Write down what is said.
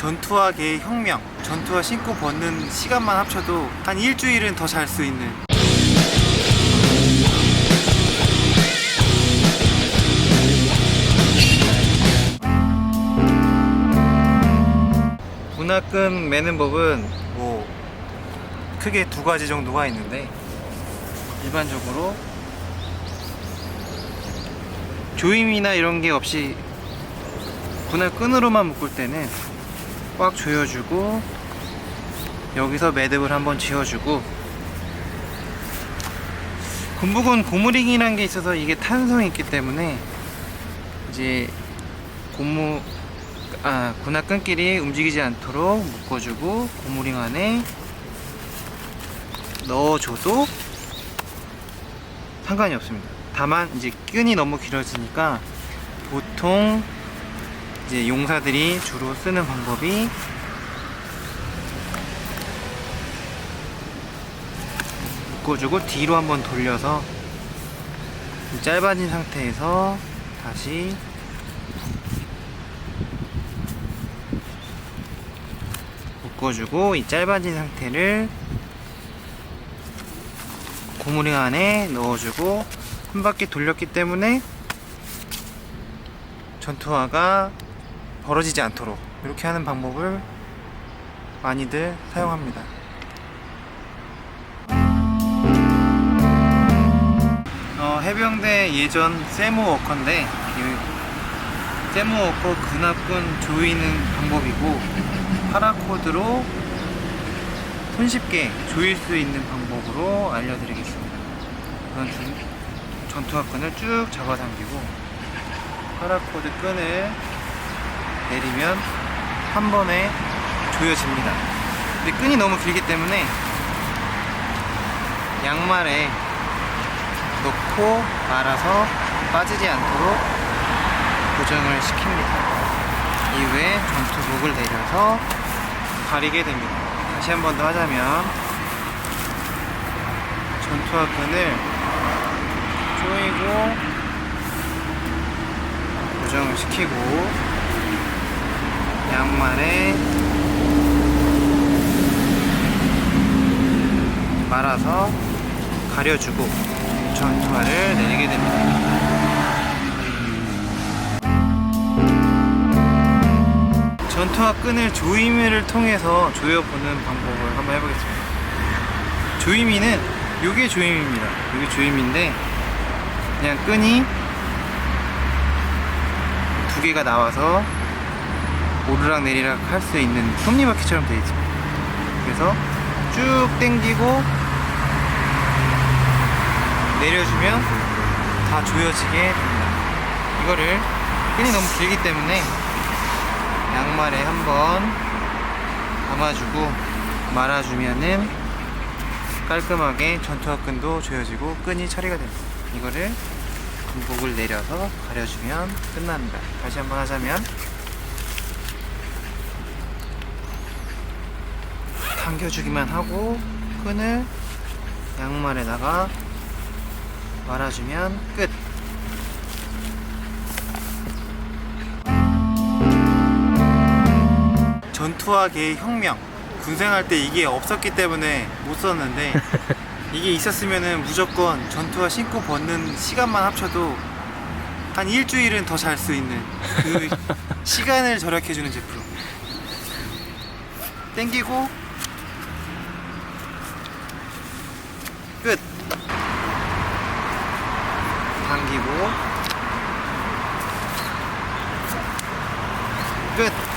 전투화계의 혁명, 전투화 신고 벗는 시간만 합쳐도 한 일주일은 더 잘 수 있는. 분화끈 매는 법은 뭐 크게 두 가지 정도가 있는데 일반적으로 조임이나 이런 게 없이 분할 끈으로만 묶을 때는 꽉 조여주고 여기서 매듭을 한번 지어주고 군복은 고무링이라는 게 있어서 이게 탄성이 있기 때문에 이제 고무 아 군화 끈끼리 움직이지 않도록 묶어주고 고무링 안에 넣어줘도 상관이 없습니다. 다만 이제 끈이 너무 길어지니까 보통 이제 용사들이 주로 쓰는 방법이 묶어주고 뒤로 한번 돌려서 짧아진 상태에서 다시 묶어주고 이 짧아진 상태를 고무링 안에 넣어주고 한 바퀴 돌렸기 때문에 전투화가 벌어지지 않도록 이렇게 하는 방법을 많이들 사용합니다. 어, 해병대 예전 세무 워커인데 이 세무 워커 근압근 조이는 방법이고 파라코드로 손쉽게 조일 수 있는 방법으로 알려드리겠습니다. 우선 줄- 전투화 끈을 쭉 잡아당기고 파라코드 끈을 내리면 한 번에 조여집니다. 근데 끈이 너무 길기 때문에 양말에 넣고 말아서 빠지지 않도록 고정을 시킵니다. 이후에 전투복을 내려서 가리게 됩니다. 다시 한 번 더 하자면 전투화 끈을 조이고 고정을 시키고 양말에 말아서 가려주고 전투화를 내리게 됩니다. 전투화 끈을 조이미를 통해서 조여보는 방법을 한번 해보겠습니다. 조이미는 요게 조이미입니다. 요게 조이미인데 그냥 끈이 두 개가 나와서 오르락 내리락 할 수 있는 톱니바퀴처럼 되어 있습니다. 그래서 쭉 당기고 내려주면 다 조여지게 됩니다. 이거를 끈이 너무 길기 때문에 양말에 한번 감아주고 말아주면은 깔끔하게 전투화끈도 조여지고 끈이 처리가 됩니다. 이거를 군복을 내려서 가려주면 끝납니다. 다시 한번 하자면 당겨주기만 하고 끈을 양말에다가 말아주면 끝. 전투화계의 혁명. 군생할 때 이게 없었기 때문에 못 썼는데 이게 있었으면은 무조건 전투화 신고 벗는 시간만 합쳐도 한 일주일은 더 잘 수 있는 그 시간을 절약해주는 제품. 땡기고 끝. 당기고 끝.